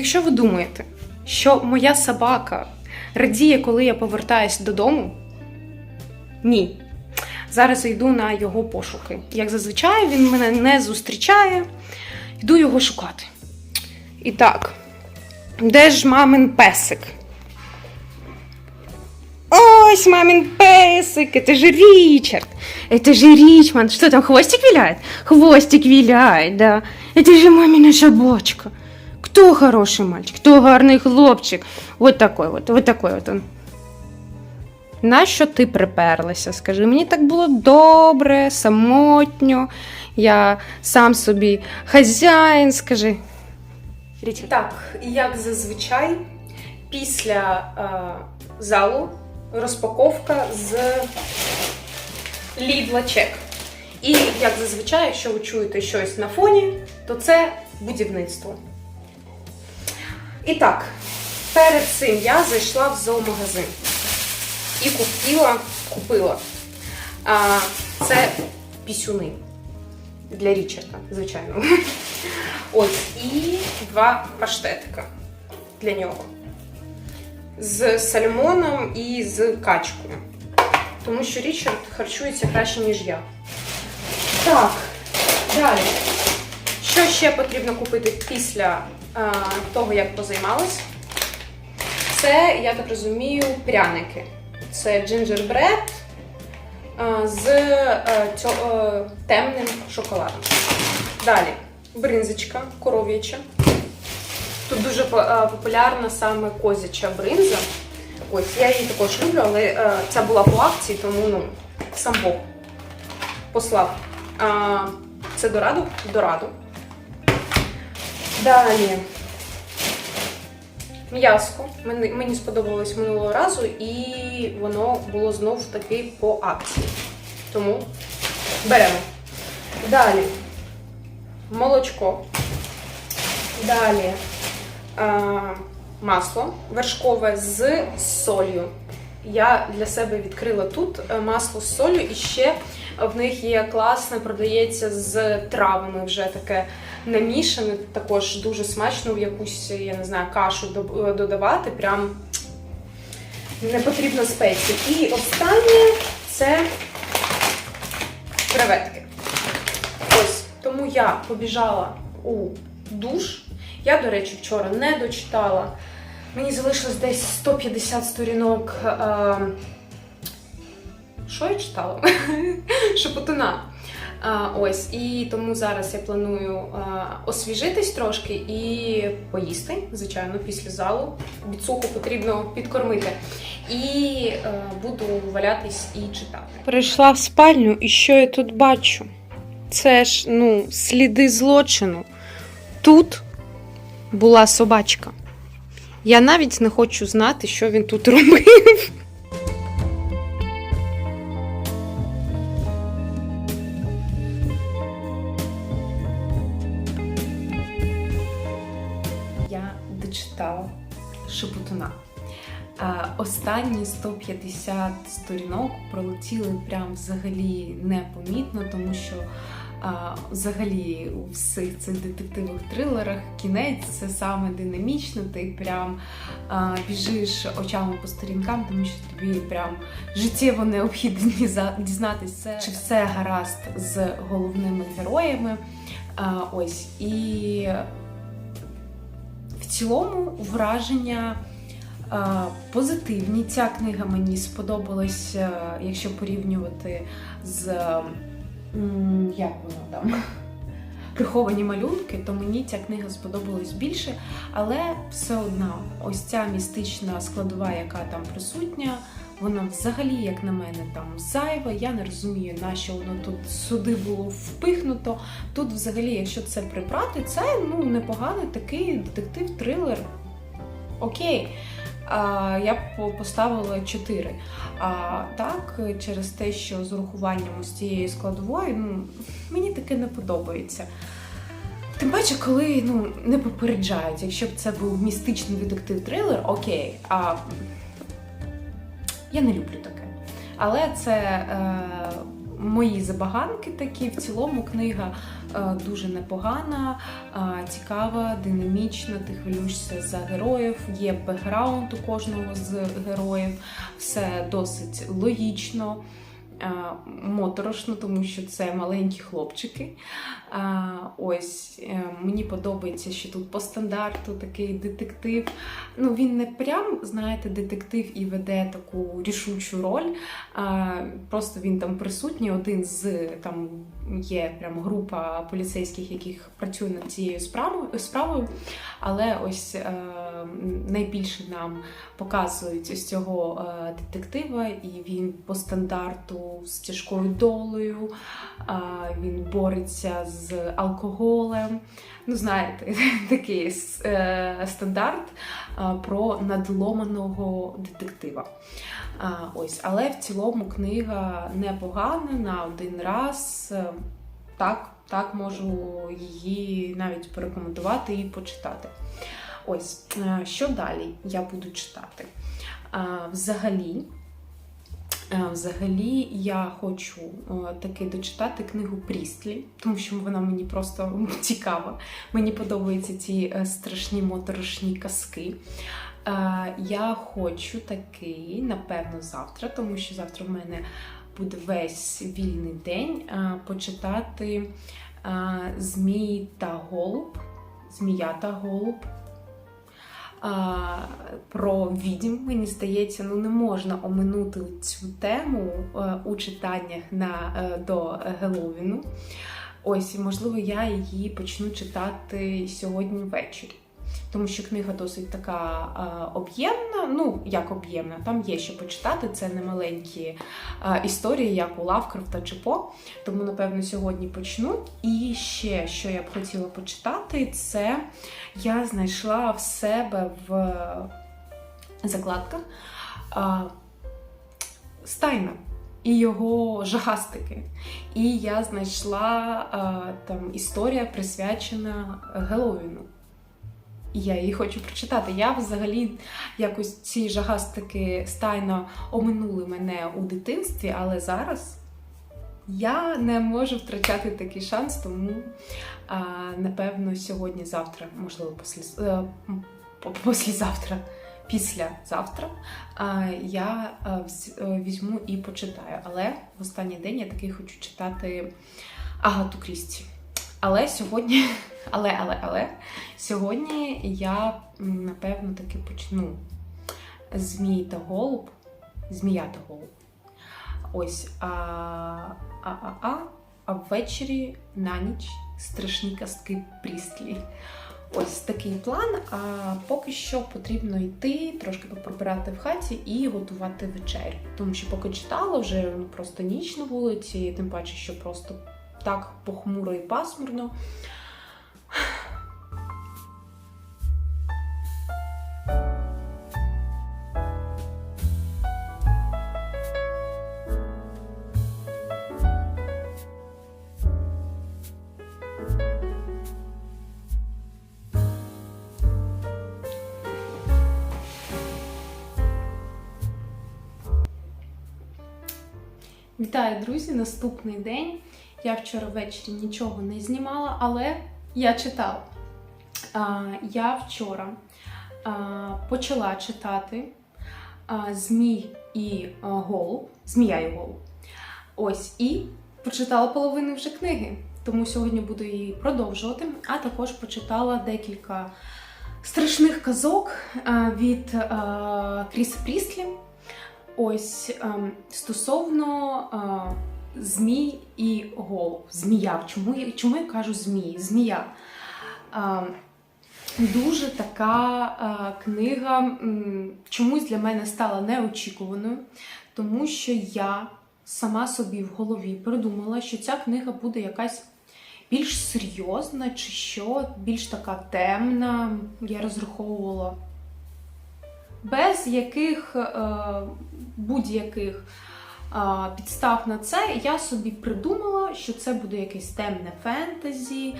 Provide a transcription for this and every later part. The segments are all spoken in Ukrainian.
якщо ви думаєте, що моя собака радіє, коли я повертаюсь додому, ні. Зараз йду на його пошуки. Як зазвичай, він мене не зустрічає, йду його шукати. І так, де ж мамин песик? Ось мамин песик, это же Ричард, это же Ричмонд. Что там, хвостик виляет? Хвостик виляет, да. Это же мамина шабочка. Кто хороший мальчик, кто гарний хлопчик. Вот такой вот, вот такой вот он. Нащо ти приперлася? Скажи, мені так було добре, самотньо. Я сам собі хазяїн, скажи. Так, як зазвичай, після е, залу розпаковка з Лідла Чек. І як зазвичай, якщо ви чуєте щось на фоні, то це будівництво. І так, перед цим я зайшла в зоомагазин і купила, купила. А, це пісюни для Річарда, звичайно. Ось, і два паштетика для нього. З сальмоном і з качкою. Тому що Річард харчується краще, ніж я. Так, далі. Що ще потрібно купити після того, як позаймалась? Це, я так розумію, пряники. Це джинджербред з а, темним шоколадом. Далі бринзочка коров'яча. Тут дуже популярна саме козяча бринза. Ось, я її також люблю, але е, ця була по акції, тому ну, сам Бог послав. Це дораду? Дораду. Далі. М'яско. Мені, сподобалось минулого разу, і воно було знов таки по акції. Тому беремо. Далі. Молочко. Далі. А, масло вершкове з солью. Я для себе відкрила тут е, масло з солью, і ще в них є класне, продається з травами вже таке намішане. Також дуже смачно в якусь, я не знаю, кашу додавати. Прям не потрібно спеції. І останнє це креветки. Ось тому я побіжала у душ. Я, до речі, вчора не дочитала. Мені залишилось десь 150 сторінок. е, Що я читала? Шепотуна. Ось, і тому зараз я планую освіжитись трошки і поїсти, звичайно, після залу. Біцуху потрібно підкормити. І е, буду валятись і читати. Прийшла в спальню, і що я тут бачу? Це ж ну, сліди злочину. Тут була собачка. Я навіть не хочу знати, що він тут робив. Я дочитала Шепотуна. Останні 150 сторінок пролетіли прям взагалі непомітно, тому що взагалі у всіх цих детективних трилерах кінець це саме динамічно. Ти прям біжиш очами по сторінкам, тому що тобі прям життєво необхідно дізнатися, чи все гаразд з головними героями. Ось і цілому враження а, позитивні. Ця книга мені сподобалась, а, якщо порівнювати з як воно там. Приховані малюнки, то мені ця книга сподобалась більше, але все одно, ось ця містична складова, яка там присутня, вона взагалі, як на мене, там зайва. Я не розумію, на що воно тут сюди було впихнуто. Тут, взагалі, якщо це прибрати, це ну непоганий такий детектив-трилер. Окей. А, я б поставила 4. А так, через те, що з урахуванням з цієї складової, ну, мені таке не подобається. Тим паче, коли ну, не попереджають, якщо б це був містичний детектив-трилер, окей. А я не люблю таке. Але це е, мої забаганки такі. В цілому книга е, дуже непогана, е, цікава, динамічна. Ти хвилюєшся за героїв, є бекграунд у кожного з героїв, все досить логічно. Е, Моторошно, тому що це маленькі хлопчики. Ось е, мені подобається, що тут по стандарту такий детектив. Ну він не прям, знаєте, детектив і веде таку рішучу роль. Просто він там присутній. Один з там є прям група поліцейських, яких працює над цією справою. Але ось е, найбільше нам показують ось цього е, детектива, і він по стандарту з тяжкою долею. Він бореться з алкоголем. Ну, знаєте, такий е, стандарт про надломаного детектива. Ось, але в цілому книга непогана на один раз. Е, Так, так можу її навіть порекомендувати і почитати. Ось, е, що далі я буду читати? Взагалі. Е, Взагалі, я хочу е, таки дочитати книгу Прістлі, тому що вона мені просто цікава. Мені подобаються ці е, страшні моторошні казки. Е, Я хочу таки, напевно, завтра, тому що завтра в мене буде весь вільний день, е, почитати е, Змій та Голуб, Змія та Голуб. Про відьм, мені здається, ну не можна оминути цю тему е, у читаннях на, е, до Геловіну. Ось, можливо, я її почну читати сьогодні ввечері. Тому що книга досить така е, об'ємна. Ну, як об'ємна, там є що почитати. Це не маленькі е, історії, як у Лавкрафта чи По. Тому, напевно, сьогодні почну. І ще, що я б хотіла почитати, це я знайшла в себе в закладках е, Стайна. І його жахастики. І я знайшла е, там історія присвячена Геловіну. І я її хочу прочитати. Я взагалі якось ці жагастики стайно оминули мене у дитинстві, але зараз я не можу втрачати такий шанс, тому а, напевно сьогодні-завтра, можливо, послі, е, по- послізавтра, післязавтра а, я е, е, візьму і почитаю. Але в останній день я таки хочу читати Агату Крісті. Але сьогодні, але, але, але, сьогодні я напевно таки почну Змій та голуб. Змія та голуб. Ось. А, а, ввечері на ніч страшні казки Прістлі. Ось такий план. А поки що потрібно йти, трошки поприбирати в хаті і готувати вечерю. Тому що поки читала, вже ну, просто ніч на вулиці, тим паче, що просто так похмуро і пасмурно. Вітаю, друзі! Наступний день. Я вчора ввечері нічого не знімала, але я читала. Я вчора почала читати Змій і голуб, Змія і голуб. Ось, і прочитала половину вже книги, тому сьогодні буду її продовжувати. А також почитала декілька страшних казок від Кріса Пріслі. Ось ем, стосовно змій і голуб. Змія. Чому я, чому я кажу змій? Змія. Ем, дуже така е, книга м, чомусь для мене стала неочікуваною, тому що я сама собі в голові придумала, що ця книга буде якась більш серйозна, чи що, більш така темна. Я розраховувала без яких е, будь-яких підстав на це, я собі придумала, що це буде якесь темне фентезі,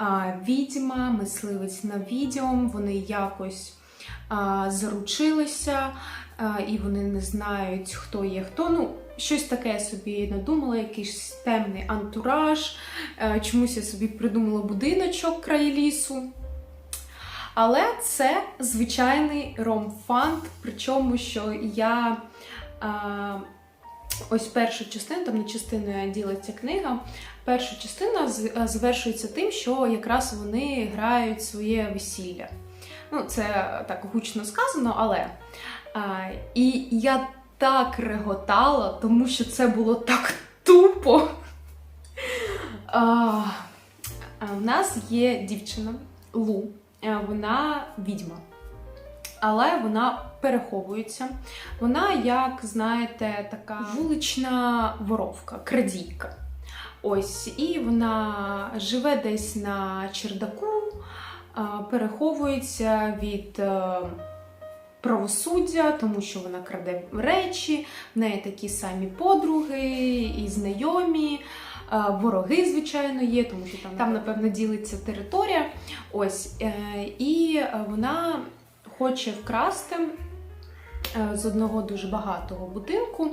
е, відьма, мисливець на відьом, вони якось е, заручилися, е, і вони не знають, хто є хто. Ну, щось таке я собі надумала, якийсь темний антураж. Е, Чомусь я собі придумала будиночок край лісу. Але це звичайний ромфант, причому що я а, ось першу частину, там не частиною ділиться книга. Перша частина е, завершується тим, що якраз вони грають своє весілля. Ну, це так гучно сказано, але. А, і я так реготала, тому що це було так тупо. А, а, в нас є дівчина Лу. Е, Вона відьма. Але вона переховується. Вона, як знаєте, така вулична воровка, крадійка. Ось, і вона живе десь на чердаку, переховується від е, правосуддя, тому що вона краде речі, в неї такі самі подруги і знайомі. е, Вороги, звичайно, є, тому що там, там напевно, ділиться територія. Ось, е, і вона хоче вкрасти е, з одного дуже багатого будинку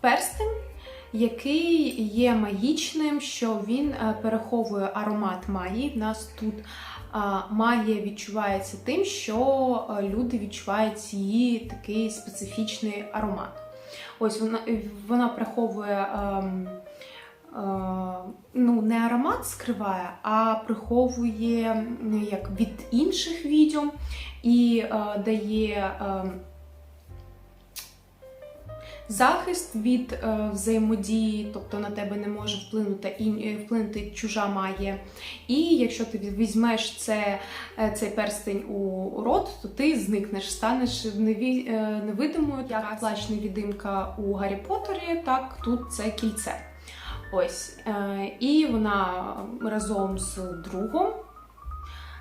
перстень, який є магічним, що він е, переховує аромат магії. В нас тут магія відчувається тим, що е, люди відчувають її такий специфічний аромат. Ось вона, вона приховує. Е, ну, не аромат скриває, а приховує як від інших відьом і е, дає е, захист від взаємодії, тобто на тебе не може вплинути, вплинути чужа магія. І якщо ти візьмеш це, цей перстень у рот, то ти зникнеш, станеш невидимою, як плач невідимка у Гаррі Поттері, так тут це кільце. Ось. Е, і вона разом з другом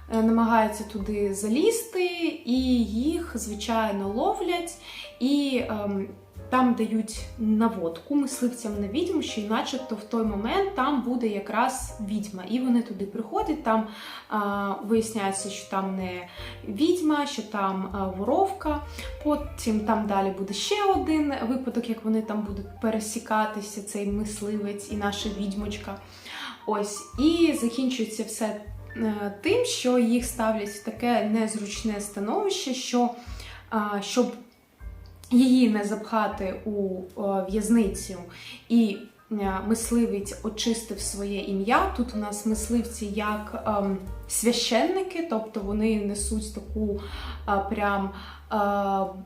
е, намагається туди залізти, і їх, звичайно, ловлять. І ем, там дають наводку мисливцям на відьму, що начебто в той момент там буде якраз відьма. І вони туди приходять, там а, виясняється, що там не відьма, що там а, воровка. Потім там далі буде ще один випадок, як вони там будуть пересікатися, цей мисливець і наша відьмочка. Ось, і закінчується все е, тим, що їх ставлять в таке незручне становище, що щоб її не запхати у е, в'язницю і е, мисливець очистив своє ім'я. Тут у нас мисливці як ем, священники, тобто вони несуть таку е, прям. Е,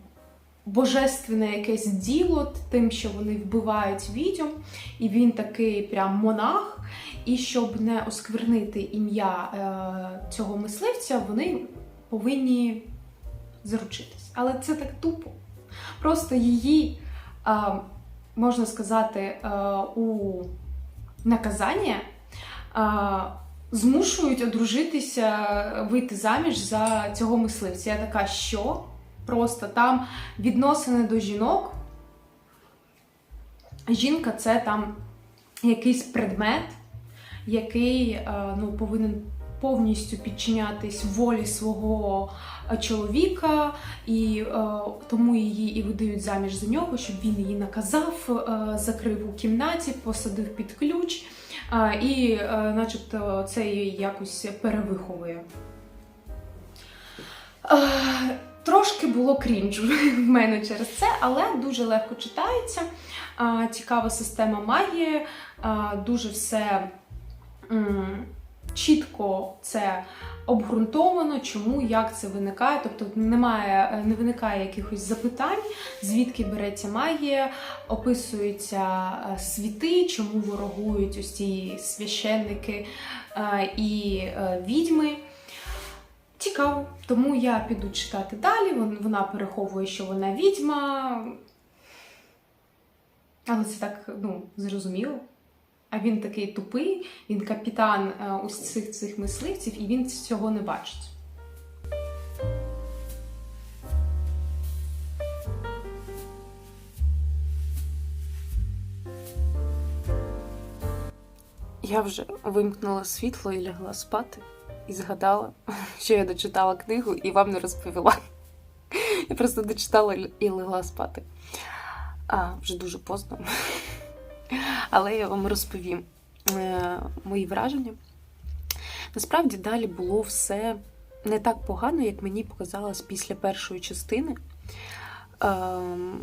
Божественне якесь діло тим, що вони вбивають відьом, і він такий прям монах. І щоб не осквернити ім'я е, цього мисливця, вони повинні заручитись. Але це так тупо. Просто її, можна сказати, у наказання змушують одружитися, вийти заміж за цього мисливця. Я така, що? Просто там відносини до жінок. Жінка це там якийсь предмет, який ну, повинен повністю підчинятись волі свого е, чоловіка, і е, тому її і видають заміж за нього, щоб він її наказав, е, закрив у кімнаті, посадив під ключ, е, і, е, начебто, це її якось перевиховує. Е, Трошки було крінжу в мене через це, але дуже легко читається. Е, Цікава система магії, е, дуже все чітко це обґрунтовано, чому, як це виникає. Тобто немає, не виникає якихось запитань, звідки береться магія, описуються е, світи, чому ворогують ось ці священники е, і е, відьми. Цікаво, тому я піду читати далі. Вона переховує, що вона відьма. Але це так ну, зрозуміло. А він такий тупий, він капітан е, усіх цих мисливців, і він цього не бачить. Я вже вимкнула світло і лягла спати, і згадала, що я дочитала книгу і вам не розповіла. Я просто дочитала і лягла спати. А, вже дуже поздно. Але я вам розповім е, мої враження. Насправді далі було все не так погано, як мені показалось після першої частини. Ем,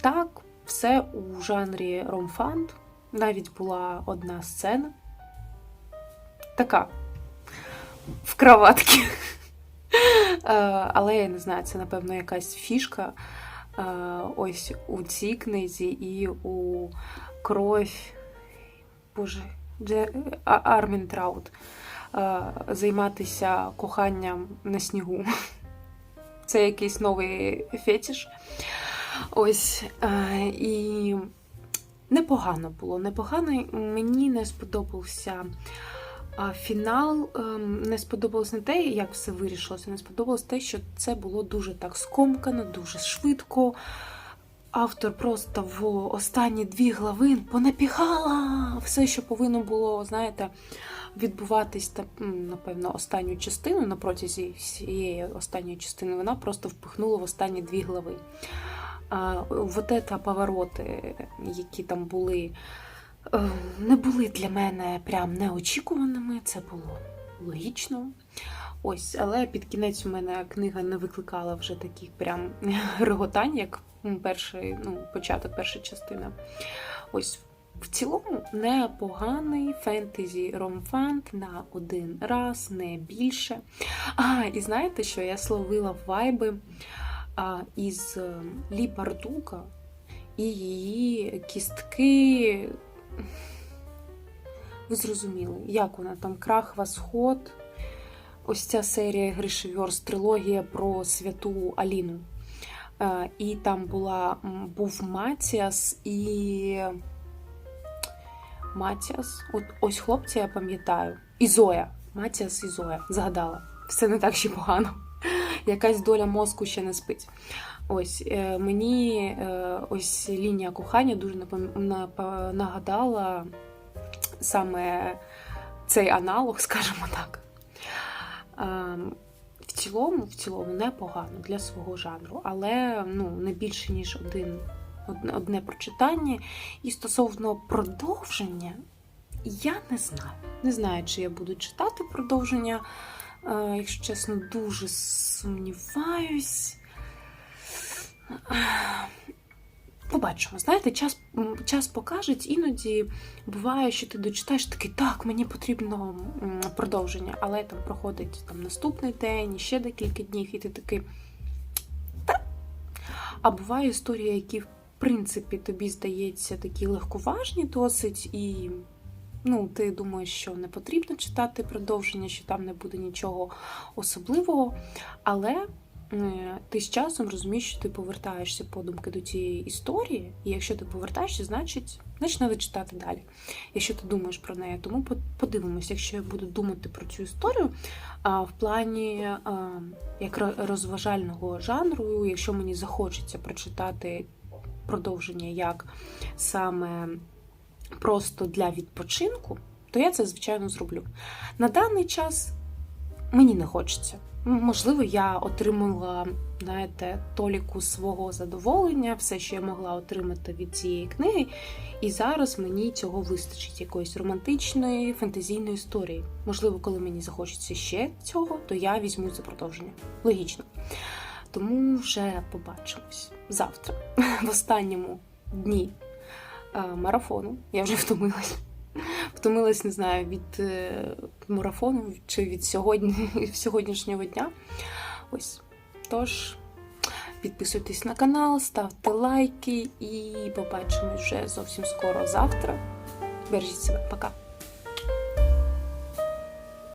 так, все у жанрі ромфант. Навіть була одна сцена. Така в кроватці. Е, Але я не знаю, це, напевно, якась фішка. Е, Ось у цій книзі і у кров. Боже. Армін Траут. Е, Займатися коханням на снігу. Це якийсь новий фетіш. Ось. е, І непогано було. Непогано мені не сподобався а, фінал. Ем, Не сподобалось не те, як все вирішилося, не сподобалось те, що це було дуже так скомкано, дуже швидко. Автор просто в останні дві глави понапіхала все, що повинно було, знаєте, відбуватись, та, напевно, останню частину на всієї останньої частини, вона просто впихнула в останні дві глави. Вот это повороти, які там були, е, не були для мене прям неочікуваними, це було логічно. Ось, але під кінець у мене книга не викликала вже таких прям реготань, як перший, ну, початок, перша частина. Ось в цілому непоганий фентезі ромфант на один раз, не більше. А, і знаєте, що я словила вайби а, із е, Лі Бардука і її кістки. Ви зрозуміли, як вона там крах восход. Ось ця серія Гришевьорс, трилогія про святу Аліну. Е, І там була, був Матіас і. Матіас. От ось хлопця я пам'ятаю. І Зоя. Матіас і Зоя. Згадала. Все не так ще погано. Якась доля мозку ще не спить. Ось е, мені е, ось лінія кохання дуже нагадала саме цей аналог, скажімо так. В цілому, в цілому, непогано для свого жанру, але ну, не більше, ніж один, одне, одне прочитання. І стосовно продовження, я не знаю. Не знаю, чи я буду читати продовження. Е, Якщо чесно, дуже сумніваюсь. Побачимо, знаєте, час, час покажеть, іноді буває, що ти дочитаєш такий, так, мені потрібно продовження, але там проходить там, наступний день, ще декілька днів, і ти такий. Та. А буває історії, які, в принципі, тобі здається такі легковажні досить, і ну, ти думаєш, що не потрібно читати продовження, що там не буде нічого особливого, але ти з часом розумієш, що ти повертаєшся подумки до цієї історії, і якщо ти повертаєшся, значить, значить треба читати далі. Якщо ти думаєш про неї, тому по- подивимось, якщо я буду думати про цю історію а, в плані як розважального жанру, якщо мені захочеться прочитати продовження як саме просто для відпочинку, то я це звичайно зроблю. На даний час мені не хочеться. Можливо, я отримала, знаєте, толіку свого задоволення, все, що я могла отримати від цієї книги. І зараз мені цього вистачить якоїсь романтичної фентезійної історії. Можливо, коли мені захочеться ще цього, то я візьму за продовження. Логічно. Тому вже побачимось завтра, в останньому дні е, марафону. Я вже втомилась. Втомилась, не знаю, від е, марафону чи від сьогодні, сьогоднішнього дня. Ось. Тож, підписуйтесь на канал, ставте лайки і побачимось вже зовсім скоро завтра. Бережіть себе, пока!